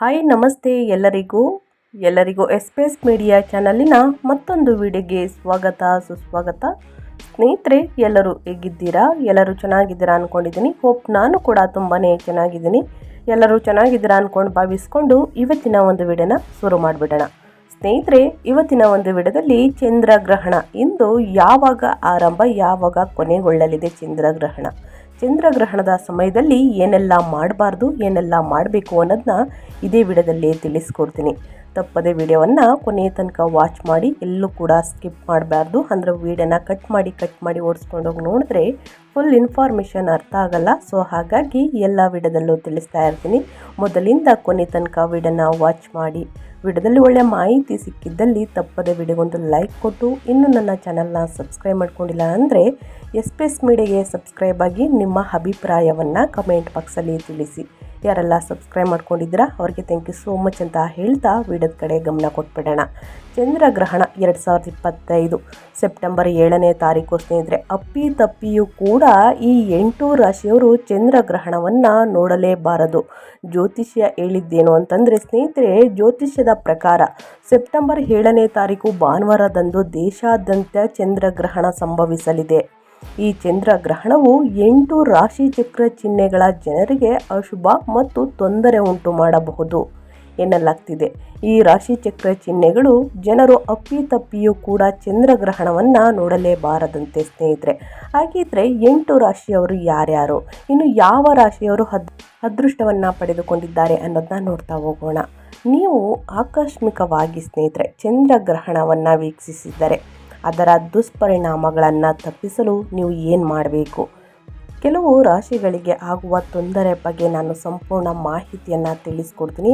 Hi, ನಮಸ್ತೆ ಎಲ್ಲರಿಗೂ. ಎಲ್ಲರಿಗೂ ಎಸ್ಪೇಸ್ ಮೀಡಿಯಾ ಚಾನಲಿನ ಮತ್ತೊಂದು ವಿಡಿಯೋಗೆ ಸ್ವಾಗತ, ಸುಸ್ವಾಗತ. ಸ್ನೇಹಿತರೆ, ಎಲ್ಲರೂ ಹೇಗಿದ್ದೀರಾ? ಎಲ್ಲರೂ ಚೆನ್ನಾಗಿದ್ದೀರಾ ಅಂದ್ಕೊಂಡಿದ್ದೀನಿ ಹೋಪ್ ನಾನು ಕೂಡ ತುಂಬಾ ಚೆನ್ನಾಗಿದ್ದೀನಿ. ಎಲ್ಲರೂ ಚೆನ್ನಾಗಿದ್ದೀರಾ ಅಂದ್ಕೊಂಡು ಭಾವಿಸ್ಕೊಂಡು ಇವತ್ತಿನ ಒಂದು ವಿಡಿಯೋನ ಶುರು ಮಾಡಿಬಿಡೋಣ. ಸ್ನೇಹಿತರೆ, ಇವತ್ತಿನ ಒಂದು ವಿಡಿಯೋದಲ್ಲಿ ಚಂದ್ರಗ್ರಹಣ. ಇಂದು ಯಾವಾಗ ಆರಂಭ, ಯಾವಾಗ ಕೊನೆಗೊಳ್ಳಲಿದೆ ಚಂದ್ರಗ್ರಹಣ? ಚಂದ್ರಗ್ರಹಣದ ಸಮಯದಲ್ಲಿ ಏನೆಲ್ಲ ಮಾಡಬಾರ್ದು, ಏನೆಲ್ಲ ಮಾಡಬೇಕು ಅನ್ನೋದನ್ನ ಇದೇ ವಿಡಿಯೋದಲ್ಲಿ ತಿಳಿಸ್ಕೊಡ್ತೀನಿ. ತಪ್ಪದೆ ವಿಡಿಯೋವನ್ನು ಕೊನೆಯ ತನಕ ವಾಚ್ ಮಾಡಿ, ಎಲ್ಲೂ ಕೂಡ ಸ್ಕಿಪ್ ಮಾಡಬಾರ್ದು. ಅಂದರೆ ವಿಡಿಯೋನ ಕಟ್ ಮಾಡಿ ಕಟ್ ಮಾಡಿ ಓಡಿಸ್ಕೊಂಡೋಗಿ ನೋಡಿದ್ರೆ ಫುಲ್ ಇನ್ಫಾರ್ಮೇಷನ್ ಅರ್ಥ ಆಗಲ್ಲ. ಸೊ ಹಾಗಾಗಿ ಎಲ್ಲ ವಿಡಿಯೋದಲ್ಲೂ ತಿಳಿಸ್ತಾ ಇರ್ತೀನಿ. ಮೊದಲಿಂದ ಕೊನೆ ತನಕ ವಿಡಿಯೋನ ವಾಚ್ ಮಾಡಿ ವಿಡಿಯೋದಲ್ಲಿ ಒಳ್ಳೆಯ ಮಾಹಿತಿ ಸಿಕ್ಕಿದ್ದಲ್ಲಿ ತಪ್ಪದೆ ವಿಡಿಯೋಗೊಂದು ಲೈಕ್ ಕೊಟ್ಟು ಇನ್ನೂ ನನ್ನ ಚಾನಲ್ನ ಸಬ್ಸ್ಕ್ರೈಬ್ ಮಾಡ್ಕೊಂಡಿಲ್ಲ ಅಂದರೆ ಎಸ್ ಪಿ ಎಸ್ ಮೀಡಿಯಾಗೆ ಸಬ್ಸ್ಕ್ರೈಬ್ ಆಗಿ ನಿಮ್ಮ ಅಭಿಪ್ರಾಯವನ್ನು ಕಮೆಂಟ್ ಬಾಕ್ಸಲ್ಲಿ ತಿಳಿಸಿ. ಯಾರೆಲ್ಲ ಸಬ್ಸ್ಕ್ರೈಬ್ ಮಾಡ್ಕೊಂಡಿದ್ದೀರಾ, ಅವ್ರಿಗೆ ಥ್ಯಾಂಕ್ ಯು ಸೋ ಮಚ್ ಅಂತ ಹೇಳ್ತಾ ವಿಡಿಯೋದ ಕಡೆ ಗಮನ ಕೊಟ್ಬಿಡೋಣ. ಚಂದ್ರಗ್ರಹಣ ಎರಡು ಸಾವಿರದ ಇಪ್ಪತ್ತೈದು ಸೆಪ್ಟೆಂಬರ್ ಏಳನೇ ತಾರೀಕು ಸ್ನೇಹಿತರೆ, ಅಪ್ಪಿ ತಪ್ಪಿಯೂ ಕೂಡ ಈ ಎಂಟು ರಾಶಿಯವರು ಚಂದ್ರಗ್ರಹಣವನ್ನು ನೋಡಲೇಬಾರದು. ಜ್ಯೋತಿಷ್ಯ ಹೇಳಿದ್ದೇನು ಅಂತಂದರೆ ಸ್ನೇಹಿತರೆ, ಜ್ಯೋತಿಷ್ಯದ ಪ್ರಕಾರ ಸೆಪ್ಟೆಂಬರ್ ಏಳನೇ ತಾರೀಕು ಭಾನುವಾರದಂದು ದೇಶಾದ್ಯಂತ ಚಂದ್ರಗ್ರಹಣ ಸಂಭವಿಸಲಿದೆ. ಈ ಚಂದ್ರಗ್ರಹಣವು ಎಂಟು ರಾಶಿ ಚಕ್ರ ಚಿಹ್ನೆಗಳ ಜನರಿಗೆ ಅಶುಭ ಮತ್ತು ತೊಂದರೆ ಉಂಟು ಮಾಡಬಹುದು ಎನ್ನಲಾಗ್ತಿದೆ. ಈ ರಾಶಿ ಚಕ್ರ ಚಿಹ್ನೆಗಳು ಜನರು ಅಪ್ಪಿತಪ್ಪಿಯೂ ಕೂಡ ಚಂದ್ರಗ್ರಹಣವನ್ನು ನೋಡಲೇಬಾರದಂತೆ ಸ್ನೇಹಿತರೆ. ಹಾಗಿದ್ರೆ ಎಂಟು ರಾಶಿಯವರು ಯಾರ್ಯಾರು? ಇನ್ನು ಯಾವ ರಾಶಿಯವರು ಅದ್, ಅದೃಷ್ಟವನ್ನು ಪಡೆದುಕೊಂಡಿದ್ದಾರೆ ಅನ್ನೋದನ್ನ ನೋಡ್ತಾ ಹೋಗೋಣ. ನೀವು ಆಕಸ್ಮಿಕವಾಗಿ ಸ್ನೇಹಿತರೆ ಚಂದ್ರಗ್ರಹಣವನ್ನು ವೀಕ್ಷಿಸಿದರೆ ಅದರ ದುಷ್ಪರಿಣಾಮಗಳನ್ನು ತಪ್ಪಿಸಲು ನೀವು ಏನು ಮಾಡಬೇಕು? ಕೆಲವು ರಾಶಿಗಳಿಗೆ ಆಗುವ ತೊಂದರೆ ಬಗ್ಗೆ ನಾನು ಸಂಪೂರ್ಣ ಮಾಹಿತಿಯನ್ನು ತಿಳಿಸ್ಕೊಡ್ತೀನಿ.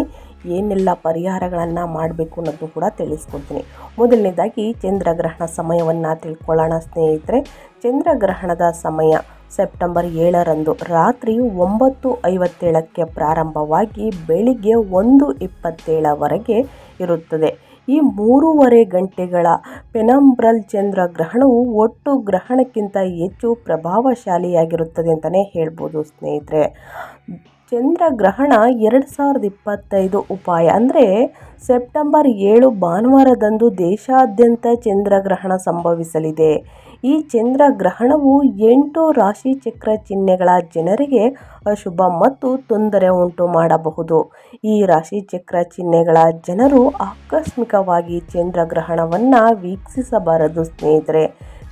ಏನೆಲ್ಲ ಪರಿಹಾರಗಳನ್ನು ಮಾಡಬೇಕು ಅನ್ನೋದು ಕೂಡ ತಿಳಿಸ್ಕೊಡ್ತೀನಿ. ಮೊದಲನೇದಾಗಿ ಚಂದ್ರಗ್ರಹಣ ಸಮಯವನ್ನು ತಿಳ್ಕೊಳ್ಳೋಣ ಸ್ನೇಹಿತರೆ. ಚಂದ್ರಗ್ರಹಣದ ಸಮಯ ಸೆಪ್ಟೆಂಬರ್ ಏಳರಂದು. ರಾತ್ರಿ ಒಂಬತ್ತು ಐವತ್ತೇಳಕ್ಕೆ ಪ್ರಾರಂಭವಾಗಿ ಬೆಳಿಗ್ಗೆ ಒಂದು ಇಪ್ಪತ್ತೇಳವರೆಗೆ ಇರುತ್ತದೆ. ಈ ಮೂರುವರೆ ಗಂಟೆಗಳ ಪೆನಂಬ್ರಲ್ ಚಂದ್ರ ಗ್ರಹಣವು ಒಟ್ಟು ಗ್ರಹಣಕ್ಕಿಂತ ಹೆಚ್ಚು ಪ್ರಭಾವಶಾಲಿಯಾಗಿರುತ್ತದೆ ಅಂತಲೇ ಹೇಳ್ಬೋದು ಸ್ನೇಹಿತರೆ. ಚಂದ್ರಗ್ರಹಣ ಎರಡು ಸಾವಿರದ ಇಪ್ಪತ್ತೈದು ಉಪಾಯ ಅಂದರೆ ಸೆಪ್ಟೆಂಬರ್ ಏಳು ಭಾನುವಾರದಂದು ದೇಶಾದ್ಯಂತ ಚಂದ್ರಗ್ರಹಣ ಸಂಭವಿಸಲಿದೆ. ಈ ಚಂದ್ರಗ್ರಹಣವು ಎಂಟು ರಾಶಿ ಚಕ್ರ ಚಿಹ್ನೆಗಳ ಜನರಿಗೆ ಅಶುಭ ಮತ್ತು ತೊಂದರೆ ಉಂಟು ಮಾಡಬಹುದು. ಈ ರಾಶಿ ಚಕ್ರ ಚಿಹ್ನೆಗಳ ಜನರು ಆಕಸ್ಮಿಕವಾಗಿ ಚಂದ್ರಗ್ರಹಣವನ್ನು ವೀಕ್ಷಿಸಬಾರದು ಸ್ನೇಹಿತರೆ.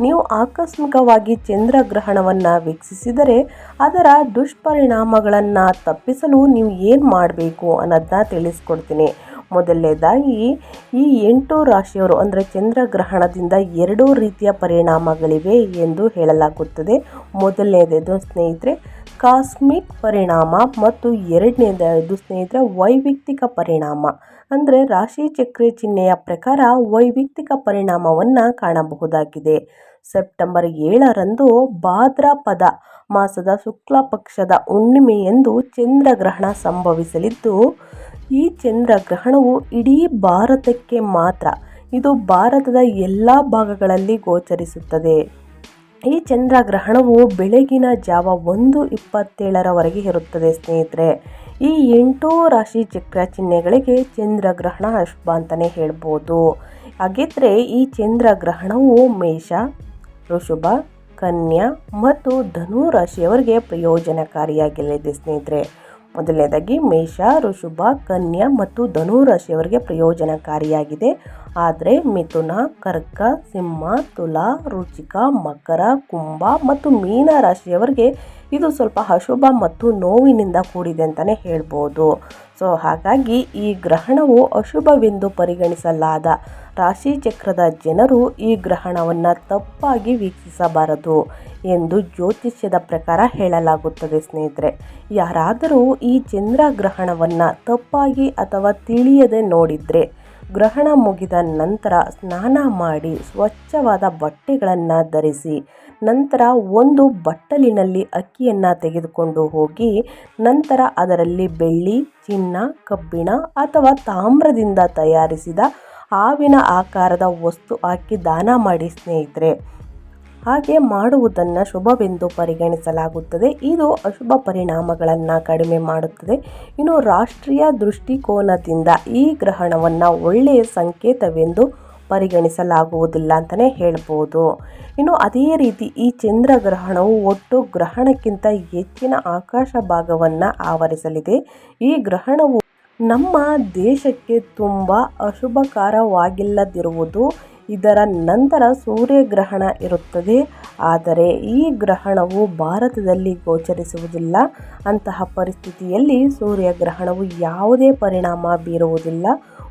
ನೀವು ಆಕಸ್ಮಿಕವಾಗಿ ಚಂದ್ರಗ್ರಹಣವನ್ನು ವೀಕ್ಷಿಸಿದರೆ ಅದರ ದುಷ್ಪರಿಣಾಮಗಳನ್ನು ತಪ್ಪಿಸಲು ನೀವು ಏನು ಮಾಡಬೇಕು ಅನ್ನೋದನ್ನ ತಿಳಿಸ್ಕೊಡ್ತೀನಿ. ಮೊದಲನೇದಾಗಿ ಈ ಎಂಟು ರಾಶಿಯವರು ಅಂದರೆ ಚಂದ್ರಗ್ರಹಣದಿಂದ ಎರಡೂ ರೀತಿಯ ಪರಿಣಾಮಗಳಿವೆ ಎಂದು ಹೇಳಲಾಗುತ್ತದೆ. ಮೊದಲನೇದು ಸ್ನೇಹಿತರೆ, ಕಾಸ್ಮಿಕ್ ಪರಿಣಾಮ ಮತ್ತು ಎರಡನೇದು ಸ್ನೇಹಿತರೆ ವೈಯಕ್ತಿಕ ಪರಿಣಾಮ. ಅಂದರೆ ರಾಶಿ ಚಕ್ರ ಚಿಹ್ನೆಯ ಪ್ರಕಾರ ವೈಯಕ್ತಿಕ ಪರಿಣಾಮವನ್ನು ಕಾಣಬಹುದಾಗಿದೆ. ಸೆಪ್ಟೆಂಬರ್ ಏಳರಂದು ಭಾದ್ರಪದ ಮಾಸದ ಶುಕ್ಲ ಪಕ್ಷದ ಹುಣ್ಣಿಮೆಯಂದು ಚಂದ್ರಗ್ರಹಣ ಸಂಭವಿಸಲಿದ್ದು ಈ ಚಂದ್ರಗ್ರಹಣವು ಇಡೀ ಭಾರತಕ್ಕೆ ಮಾತ್ರ, ಇದು ಭಾರತದ ಎಲ್ಲ ಭಾಗಗಳಲ್ಲಿ ಗೋಚರಿಸುತ್ತದೆ. ಈ ಚಂದ್ರಗ್ರಹಣವು ಬೆಳಗಿನ ಜಾವ ಒಂದು ಇಪ್ಪತ್ತೇಳರವರೆಗೆ ಇರುತ್ತದೆ ಸ್ನೇಹಿತರೆ. ಈ ಎಂಟು ರಾಶಿ ಚಕ್ರ ಚಿಹ್ನೆಗಳಿಗೆ ಚಂದ್ರಗ್ರಹಣ ಅಶುಭ ಅಂತಲೇ ಹೇಳ್ಬೋದು. ಹಾಗಿದ್ರೆ ಈ ಚಂದ್ರಗ್ರಹಣವು ಮೇಷ ಋಷಭ ಕನ್ಯಾ ಮತ್ತು ಧನು ರಾಶಿಯವರಿಗೆ ಪ್ರಯೋಜನಕಾರಿಯಾಗಲಿದೆ ಸ್ನೇಹಿತರೆ. ಮೊದಲನೇದಾಗಿ ಮೇಷ, ಋಷಭ, ಕನ್ಯಾ ಮತ್ತು ಧನು ರಾಶಿಯವರಿಗೆ ಪ್ರಯೋಜನಕಾರಿಯಾಗಿದೆ. ಆದರೆ ಮಿಥುನ, ಕರ್ಕ, ಸಿಂಹ, ತುಲಾ, ರುಚಿಕ, ಮಕರ, ಕುಂಭ ಮತ್ತು ಮೀನ ರಾಶಿಯವರಿಗೆ ಇದು ಸ್ವಲ್ಪ ಅಶುಭ ಮತ್ತು ನೋವಿನಿಂದ ಕೂಡಿದೆ ಅಂತಲೇ ಹೇಳ್ಬೋದು. ಸೊ ಹಾಗಾಗಿ ಈ ಗ್ರಹಣವು ಅಶುಭವೆಂದು ಪರಿಗಣಿಸಲಾದ ರಾಶಿ ಚಕ್ರದ ಜನರು ಈ ಗ್ರಹಣವನ್ನು ತಪ್ಪಾಗಿ ವೀಕ್ಷಿಸಬಾರದು ಎಂದು ಜ್ಯೋತಿಷ್ಯದ ಪ್ರಕಾರ ಹೇಳಲಾಗುತ್ತದೆ ಸ್ನೇಹಿತರೆ. ಯಾರಾದರೂ ಈ ಚಂದ್ರಗ್ರಹಣವನ್ನು ತಪ್ಪಾಗಿ ಅಥವಾ ತಿಳಿಯದೆ ನೋಡಿದರೆ ಗ್ರಹಣ ಮುಗಿದ ನಂತರ ಸ್ನಾನ ಮಾಡಿ ಸ್ವಚ್ಛವಾದ ಬಟ್ಟೆಗಳನ್ನು ಧರಿಸಿ ನಂತರ ಒಂದು ಬಟ್ಟಲಿನಲ್ಲಿ ಅಕ್ಕಿಯನ್ನು ತೆಗೆದುಕೊಂಡು ಹೋಗಿ, ನಂತರ ಅದರಲ್ಲಿ ಬೆಳ್ಳಿ, ಚಿನ್ನ, ಕಬ್ಬಿಣ ಅಥವಾ ತಾಮ್ರದಿಂದ ತಯಾರಿಸಿದ ಹಾವಿನ ಆಕಾರದ ವಸ್ತು ಹಾಕಿ ದಾನ ಮಾಡಿ ಸ್ನೇಹಿತರೆ. ಹಾಗೆ ಮಾಡುವುದನ್ನು ಶುಭವೆಂದು ಪರಿಗಣಿಸಲಾಗುತ್ತದೆ. ಇದು ಅಶುಭ ಪರಿಣಾಮಗಳನ್ನು ಕಡಿಮೆ ಮಾಡುತ್ತದೆ. ಇನ್ನು ರಾಷ್ಟ್ರೀಯ ದೃಷ್ಟಿಕೋನದಿಂದ ಈ ಗ್ರಹಣವನ್ನು ಒಳ್ಳೆಯ ಸಂಕೇತವೆಂದು ಪರಿಗಣಿಸಲಾಗುವುದಿಲ್ಲ ಅಂತಲೇ ಹೇಳ್ಬೋದು. ಇನ್ನು ಅದೇ ರೀತಿ ಈ ಚಂದ್ರಗ್ರಹಣವು ಒಟ್ಟು ಗ್ರಹಣಕ್ಕಿಂತ ಹೆಚ್ಚಿನ ಆಕಾಶ ಭಾಗವನ್ನು ಆವರಿಸಲಿದೆ. ಈ ಗ್ರಹಣವು ನಮ್ಮ ದೇಶಕ್ಕೆ ತುಂಬ ಅಶುಭಕರವಾಗಿಲ್ಲದಿರುವುದು ಇದರ ನಂತರ ಸೂರ್ಯಗ್ರಹಣ ಇರುತ್ತದೆ. ಆದರೆ ಈ ಗ್ರಹಣವು ಭಾರತದಲ್ಲಿ ಗೋಚರಿಸುವುದಿಲ್ಲ. ಅಂತಹ ಪರಿಸ್ಥಿತಿಯಲ್ಲಿ ಸೂರ್ಯಗ್ರಹಣವು ಯಾವುದೇ ಪರಿಣಾಮ ಬೀರುವುದಿಲ್ಲ.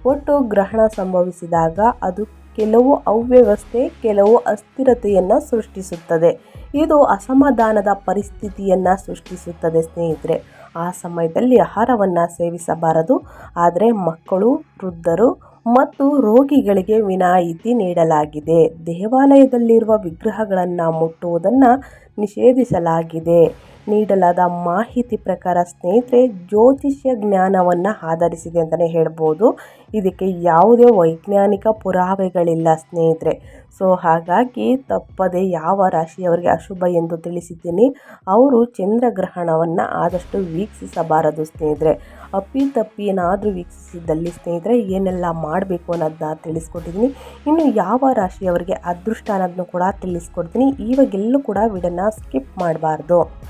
ಒಟ್ಟು ಗ್ರಹಣ ಸಂಭವಿಸಿದಾಗ ಅದು ಕೆಲವು ಅವ್ಯವಸ್ಥೆ, ಕೆಲವು ಅಸ್ಥಿರತೆಯನ್ನು ಸೃಷ್ಟಿಸುತ್ತದೆ. ಇದು ಅಸಮಾಧಾನದ ಪರಿಸ್ಥಿತಿಯನ್ನು ಸೃಷ್ಟಿಸುತ್ತದೆ ಸ್ನೇಹಿತರೆ. ಆ ಸಮಯದಲ್ಲಿ ಆಹಾರವನ್ನು ಸೇವಿಸಬಾರದು. ಆದರೆ ಮಕ್ಕಳು, ವೃದ್ಧರು ಮತ್ತು ರೋಗಿಗಳಿಗೆ ವಿನಾಯಿತಿ ನೀಡಲಾಗಿದೆ. ದೇವಾಲಯದಲ್ಲಿರುವ ವಿಗ್ರಹಗಳನ್ನು ಮುಟ್ಟುವುದನ್ನು ನಿಷೇಧಿಸಲಾಗಿದೆ. ನೀಡಲಾದ ಮಾಹಿತಿ ಪ್ರಕಾರ ಸ್ನೇಹಿತರೆ, ಜ್ಯೋತಿಷ್ಯ ಜ್ಞಾನವನ್ನು ಆಧರಿಸಿದೆ ಅಂತಲೇ ಹೇಳ್ಬೋದು. ಇದಕ್ಕೆ ಯಾವುದೇ ವೈಜ್ಞಾನಿಕ ಪುರಾವೆಗಳಿಲ್ಲ ಸ್ನೇಹಿತರೆ. ಸೊ, ಹಾಗಾಗಿ ತಪ್ಪದೆ ಯಾವ ರಾಶಿಯವರಿಗೆ ಅಶುಭ ಎಂದು ತಿಳಿಸಿದ್ದೀನಿ, ಅವರು ಚಂದ್ರಗ್ರಹಣವನ್ನು ಆದಷ್ಟು ವೀಕ್ಷಿಸಬಾರದು ಸ್ನೇಹಿತರೆ. ಅಪ್ಪಿತಪ್ಪಿ ಏನಾದರೂ ವೀಕ್ಷಿಸಿದ್ದಲ್ಲಿ ಸ್ನೇಹಿತರೆ, ಏನೆಲ್ಲ ಮಾಡಬೇಕು ಅನ್ನೋದನ್ನ ತಿಳಿಸ್ಕೊಟ್ಟಿದ್ದೀನಿ. ಇನ್ನು ಯಾವ ರಾಶಿಯವರಿಗೆ ಅದೃಷ್ಟ ಅನ್ನೋದನ್ನು ಕೂಡ ತಿಳಿಸ್ಕೊಡ್ತೀನಿ. ಇವಾಗೆಲ್ಲೂ ಕೂಡ ವಿಡನ್ನ ಸ್ಕಿಪ್ ಮಾಡಬಾರ್ದು.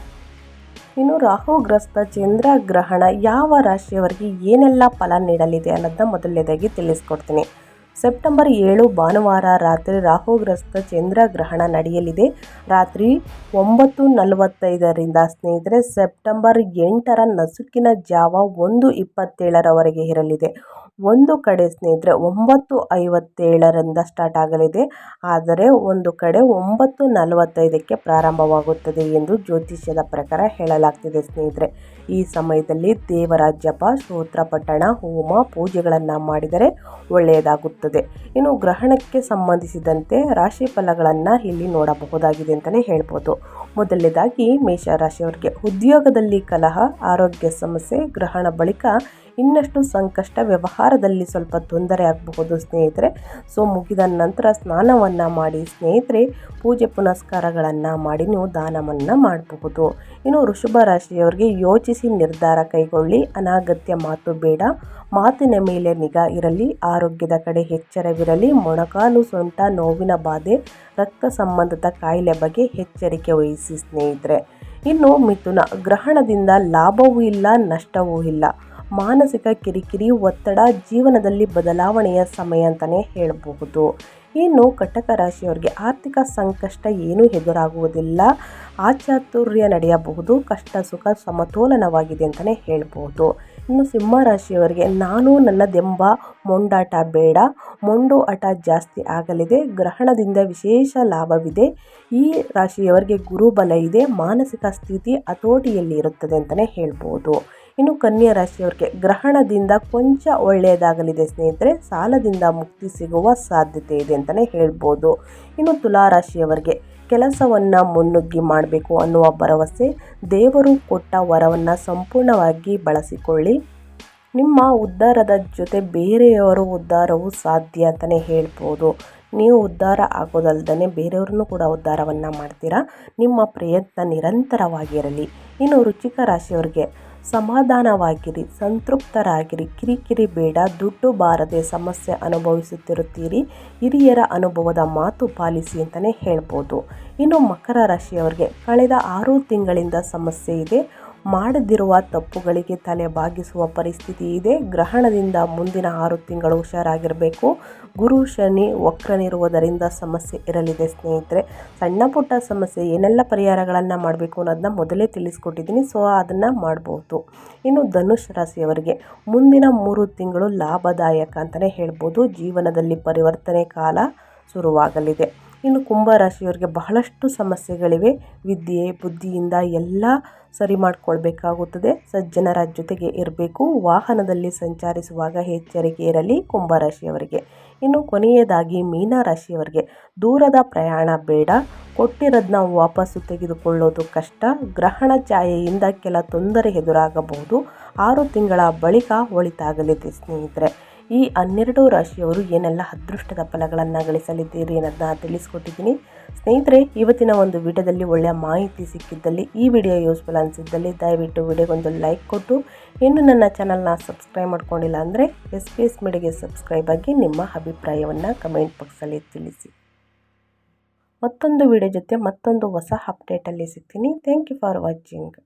ಇನ್ನು ರಾಹುಗ್ರಸ್ತ ಚಂದ್ರಗ್ರಹಣ ಯಾವ ರಾಶಿಯವರಿಗೆ ಏನೆಲ್ಲ ಫಲ ನೀಡಲಿದೆ ಅನ್ನೋದನ್ನ ಮೊದಲನೇದಾಗಿ ತಿಳಿಸ್ಕೊಡ್ತೀನಿ. ಸೆಪ್ಟೆಂಬರ್ ಏಳು ಭಾನುವಾರ ರಾತ್ರಿ ರಾಹುಗ್ರಸ್ತ ಚಂದ್ರಗ್ರಹಣ ನಡೆಯಲಿದೆ. ರಾತ್ರಿ ಒಂಬತ್ತು ನಲವತ್ತೈದರಿಂದ ಸ್ನೇಹಿತರೆ, ಸೆಪ್ಟೆಂಬರ್ ಎಂಟರ ನಸುಕಿನ ಜಾವ ಒಂದು ಇಪ್ಪತ್ತೇಳರವರೆಗೆ ಇರಲಿದೆ. ಒಂದು ಕಡೆ ಸ್ನೇಹಿತರೆ, ಒಂಬತ್ತು ಐವತ್ತೇಳರಿಂದ ಸ್ಟಾರ್ಟ್ ಆಗಲಿದೆ. ಆದರೆ ಒಂದು ಕಡೆ ಒಂಬತ್ತು ನಲವತ್ತೈದಕ್ಕೆ ಪ್ರಾರಂಭವಾಗುತ್ತದೆ ಎಂದು ಜ್ಯೋತಿಷ್ಯದ ಪ್ರಕಾರ ಹೇಳಲಾಗ್ತಿದೆ ಸ್ನೇಹಿತರೆ. ಈ ಸಮಯದಲ್ಲಿ ದೇವರ ಜಪ ಸ್ತೋತ್ರ ಪಠಣ, ಹೋಮ, ಪೂಜೆಗಳನ್ನು ಮಾಡಿದರೆ ಒಳ್ಳೆಯದಾಗುತ್ತದೆ ಇನ್ನು ಗ್ರಹಣಕ್ಕೆ ಸಂಬಂಧಿಸಿದಂತೆ ರಾಶಿ ಫಲಗಳನ್ನು ಇಲ್ಲಿ ನೋಡಬಹುದಾಗಿದೆ ಅಂತಲೇ ಹೇಳ್ಬೋದು. ಮೊದಲನೇದಾಗಿ ಮೇಷರಾಶಿಯವರಿಗೆ ಉದ್ಯೋಗದಲ್ಲಿ ಕಲಹ, ಆರೋಗ್ಯ ಸಮಸ್ಯೆ, ಗ್ರಹಣ ಬಳಿಕ ಇನ್ನಷ್ಟು ಸಂಕಷ್ಟ ವ್ಯವಹಾರದಲ್ಲಿ ಸ್ವಲ್ಪ ತೊಂದರೆ ಆಗಬಹುದು ಸ್ನೇಹಿತರೆ. ಸೊ, ಮುಗಿದ ನಂತರ ಸ್ನಾನವನ್ನು ಮಾಡಿ ಸ್ನೇಹಿತರೆ, ಪೂಜೆ ಪುನಸ್ಕಾರಗಳನ್ನು ಮಾಡಿ ನೀವು ದಾನವನ್ನು ಮಾಡಬಹುದು. ಇನ್ನು ವೃಷಭ ರಾಶಿಯವರಿಗೆ ಯೋಚಿಸಿ ನಿರ್ಧಾರ ಕೈಗೊಳ್ಳಿ. ಅನಾಗತ್ಯ ಮಾತು ಬೇಡ. ಮಾತಿನ ಮೇಲೆ ನಿಗಾ ಇರಲಿ. ಆರೋಗ್ಯದ ಕಡೆ ಎಚ್ಚರವಿರಲಿ. ಮೊಣಕಾಲು, ಸೊಂಟ, ನೋವಿನ ಬಾಧೆ, ರಕ್ತ ಸಂಬಂಧದ ಕಾಯಿಲೆ ಬಗ್ಗೆ ಎಚ್ಚರಿಕೆ ವಹಿಸಿ ಸ್ನೇಹಿತರೆ. ಇನ್ನು ಮಿಥುನ, ಗ್ರಹಣದಿಂದ ಲಾಭವೂ ಇಲ್ಲ, ನಷ್ಟವೂ ಇಲ್ಲ. ಮಾನಸಿಕ ಕಿರಿಕಿರಿ, ಒತ್ತಡ, ಜೀವನದಲ್ಲಿ ಬದಲಾವಣೆಯ ಸಮಯ ಅಂತಲೇ ಹೇಳಬಹುದು. ಇನ್ನು ಕಟಕ ರಾಶಿಯವರಿಗೆ ಆರ್ಥಿಕ ಸಂಕಷ್ಟ ಏನೂ ಎದುರಾಗುವುದಿಲ್ಲ. ಆಚಾತುರ್ಯ ನಡೆಯಬಹುದು, ಕಷ್ಟ, ಸುಖ ಸಮತೋಲನವಾಗಿದೆ ಅಂತಲೇ ಹೇಳ್ಬೋದು ಇನ್ನು ಸಿಂಹ ರಾಶಿಯವರಿಗೆ ನಾನು ನನ್ನದೆಂಬ ಮೊಂಡಾಟ ಬೇಡ. ಮೊಂಡು ಆಟ ಜಾಸ್ತಿ ಆಗಲಿದೆ, ಗ್ರಹಣದಿಂದ ವಿಶೇಷ ಲಾಭವಿದೆ. ಈ ರಾಶಿಯವರಿಗೆ ಗುರುಬಲ ಇದೆ, ಮಾನಸಿಕ ಸ್ಥಿತಿ ಹತೋಟಿಯಲ್ಲಿ ಇರುತ್ತದೆ ಅಂತಲೇ ಹೇಳ್ಬೋದು ಇನ್ನು ಕನ್ಯಾ ರಾಶಿಯವರಿಗೆ ಗ್ರಹಣದಿಂದ ಕೊಂಚ ಒಳ್ಳೆಯದಾಗಲಿದೆ ಸ್ನೇಹಿತರೆ. ಸಾಲದಿಂದ ಮುಕ್ತಿ ಸಿಗುವ ಸಾಧ್ಯತೆ ಇದೆ ಅಂತಲೇ ಹೇಳ್ಬೋದು. ಇನ್ನು ತುಲಾ ರಾಶಿಯವರಿಗೆ ಕೆಲಸವನ್ನು ಮುನ್ನುಗ್ಗಿ ಮಾಡಬೇಕು ಅನ್ನುವ ಭರವಸೆ, ದೇವರು ಕೊಟ್ಟ ವರವನ್ನು ಸಂಪೂರ್ಣವಾಗಿ ಬಳಸಿಕೊಳ್ಳಿ. ನಿಮ್ಮ ಉದ್ಧಾರದ ಜೊತೆ ಬೇರೆಯವರ ಉದ್ಧಾರವು ಸಾಧ್ಯ ಅಂತಲೇ ಹೇಳ್ಬೋದು. ನೀವು ಉದ್ಧಾರ ಆಗೋದಲ್ದೇ ಬೇರೆಯವ್ರನ್ನೂ ಕೂಡ ಉದ್ಧಾರವನ್ನು ಮಾಡ್ತೀರಾ? ನಿಮ್ಮ ಪ್ರಯತ್ನ ನಿರಂತರವಾಗಿರಲಿ. ಇನ್ನು ರುಚಿಕ ರಾಶಿಯವರಿಗೆ ಸಮಾಧಾನವಾಗಿರಿ, ಸಂತೃಪ್ತರಾಗಿರಿ. ಕಿರಿಕಿರಿ ಬೇಡ, ದುಡ್ಡು ಬಾರದೆ ಸಮಸ್ಯೆ ಅನುಭವಿಸುತ್ತಿರುತ್ತೀರಿ. ಹಿರಿಯರ ಅನುಭವದ ಮಾತು ಪಾಲಿಸಿ ಅಂತಲೇ ಹೇಳ್ಬೋದು. ಇನ್ನು ಮಕರ ರಾಶಿಯವರಿಗೆ ಕಳೆದ ಆರು ತಿಂಗಳಿಂದ ಸಮಸ್ಯೆ ಇದೆ. ಮಾಡದಿರುವ ತಪ್ಪುಗಳಿಗೆ ತಲೆ ಬಾಗಿಸುವ ಪರಿಸ್ಥಿತಿ ಇದೆ. ಗ್ರಹಣದಿಂದ ಮುಂದಿನ ಆರು ತಿಂಗಳು ಹುಷಾರಾಗಿರಬೇಕು. ಗುರು ಶನಿ ವಕ್ರನಿರುವುದರಿಂದ ಸಮಸ್ಯೆ ಇರಲಿದೆ ಸ್ನೇಹಿತರೆ. ಸಣ್ಣ ಪುಟ್ಟ ಸಮಸ್ಯೆ, ಏನೆಲ್ಲ ಪರಿಹಾರಗಳನ್ನು ಮಾಡಬೇಕು ಅನ್ನೋದನ್ನ ಮೊದಲೇ ತಿಳಿಸ್ಕೊಟ್ಟಿದ್ದೀನಿ. ಸೊ, ಅದನ್ನು ಮಾಡ್ಬೋದು. ಇನ್ನು ಧನುಷ್ ರಾಶಿಯವರಿಗೆ ಮುಂದಿನ ಮೂರು ತಿಂಗಳು ಲಾಭದಾಯಕ ಅಂತಲೇ ಹೇಳ್ಬೋದು. ಜೀವನದಲ್ಲಿ ಪರಿವರ್ತನೆ ಕಾಲ ಶುರುವಾಗಲಿದೆ. ಇನ್ನು ಕುಂಭರಾಶಿಯವರಿಗೆ ಬಹಳಷ್ಟು ಸಮಸ್ಯೆಗಳಿವೆ. ವಿದ್ಯೆ, ಬುದ್ಧಿಯಿಂದ ಎಲ್ಲ ಸರಿ ಮಾಡಿಕೊಳ್ಬೇಕಾಗುತ್ತದೆ. ಸಜ್ಜನರ ಜೊತೆಗೆ ಇರಬೇಕು. ವಾಹನದಲ್ಲಿ ಸಂಚರಿಸುವಾಗ ಎಚ್ಚರಿಕೆ ಇರಲಿ ಕುಂಭರಾಶಿಯವರಿಗೆ. ಇನ್ನು ಕೊನೆಯದಾಗಿ ಮೀನರಾಶಿಯವರಿಗೆ ದೂರದ ಪ್ರಯಾಣ ಬೇಡ. ಕೊಟ್ಟಿರೋದನ್ನ ವಾಪಸ್ಸು ತೆಗೆದುಕೊಳ್ಳೋದು ಕಷ್ಟ. ಗ್ರಹಣ ಛಾಯೆಯಿಂದ ಕೆಲ ತೊಂದರೆ ಎದುರಾಗಬಹುದು. ಆರು ತಿಂಗಳ ಬಳಿಕ ಒಳಿತಾಗಲಿದೆ ಸ್ನೇಹಿತರೆ. ಈ ಹನ್ನೆರಡು ರಾಶಿಯವರು ಏನೆಲ್ಲ ಅದೃಷ್ಟದ ಫಲಗಳನ್ನು ಗಳಿಸಲಿದ್ದೀರಿ ಅನ್ನೋದನ್ನ ತಿಳಿಸ್ಕೊಟ್ಟಿದ್ದೀನಿ. ಸ್ನೇಹಿತರೆ, ಇವತ್ತಿನ ಒಂದು ವಿಡಿಯೋದಲ್ಲಿ ಒಳ್ಳೆಯ ಮಾಹಿತಿ ಸಿಕ್ಕಿದ್ದಲ್ಲಿ, ಈ ವಿಡಿಯೋ ಯೂಸ್ಫುಲ್ ಅನಿಸಿದ್ದಲ್ಲಿ ದಯವಿಟ್ಟು ವಿಡಿಯೋಗೊಂದು ಲೈಕ್ ಕೊಟ್ಟು, ಇನ್ನು ನನ್ನ ಚಾನಲ್ನ ಸಬ್ಸ್ಕ್ರೈಬ್ ಮಾಡ್ಕೊಂಡಿಲ್ಲ ಅಂದರೆ ಎಸ್ ಪಿ ಎಸ್ ಮೀಡಿಯಾಗೆ ಸಬ್ಸ್ಕ್ರೈಬ್ ಆಗಿ ನಿಮ್ಮ ಅಭಿಪ್ರಾಯವನ್ನು ಕಮೆಂಟ್ ಬಾಕ್ಸಲ್ಲಿ ತಿಳಿಸಿ. ಮತ್ತೊಂದು ವಿಡಿಯೋ ಜೊತೆ ಮತ್ತೊಂದು ಹೊಸ ಅಪ್ಡೇಟಲ್ಲಿ ಸಿಗ್ತೀನಿ. Thank you for watching